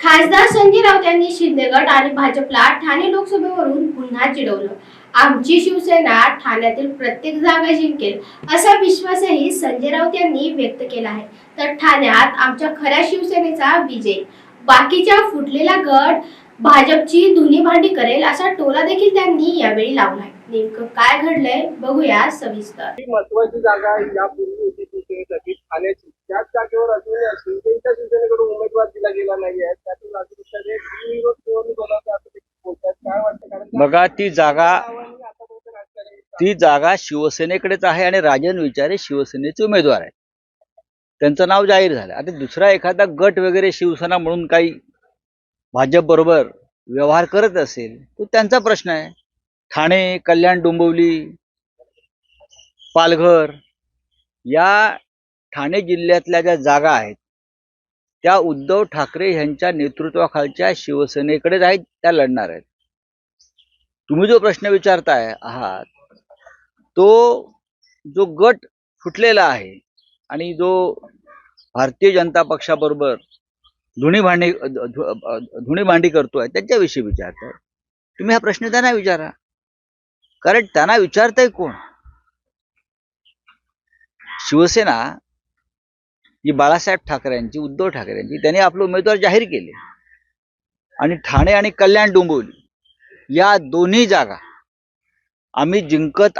खासदार संजय राऊत यांनी शिंदेगड आणि भाजपला ठाणे लोकसभेवरून पुन्हा चिडवलं. आमची शिवसेना ठाण्यातील प्रत्येक जागा जिंकेल असा विश्वासही संजय राऊत यांनी व्यक्त केला आहे. तर ठाण्यात आमच्या खऱ्या शिवसेनेचा विजय. बाकीच्या फुटलेला गट भाजपची धुनी भांडी करेल असा टोला देखील त्यांनी यावेळी लावलाय. नेमकं काय घडलंय बघूया सविस्तर. महत्वाची जागा यापूर्वी होती ठाण्याची. त्याच जागेवर अजून शिवसेनेच्या शिवसेनेकडून उमेदवार दिला गेला नाहीये त्यातून अजून दुसरे बिनविरोध निवडणूक होणार असं देखील बोलतात काय वाटतं कारण त्या बघा ती जागा ती जागा शिवसेनेकडेच आहे आणि राजन विचारे शिवसेनेचे उमेदवार आहेत. त्यांचं नाव जाहीर झालं. आता दुसरा एखादा गट वगैरे शिवसेना म्हणून काही भाजप बरोबर व्यवहार करत असेल तो त्यांचा प्रश्न आहे. ठाणे कल्याण डोंबिवली पालघर या ठाणे जिल्ह्यातल्या ज्या जागा आहेत त्या उद्धव ठाकरे यांच्या नेतृत्वाखालच्या शिवसेनेकडेच आहेत त्या लढणार आहेत. तुम्ही जो प्रश्न विचारताय आहात तो जो गट फुटलेला आहे आणि जो भारतीय जनता पक्षाबरोबर धुणी भांडी धुणी भांडी करतोय त्यांच्याविषयी विचारताय. तुम्ही हा प्रश्न त्यांना विचारा. कारण त्यांना विचारताय कोण? शिवसेना जी बाळासाहेब ठाकरेंची उद्धव ठाकरेंची त्यांनी आपले उमेदवार जाहीर केले. आणि ठाणे आणि कल्याण डोंबिवली. या दोन्ही जागा आम्ही जिंकत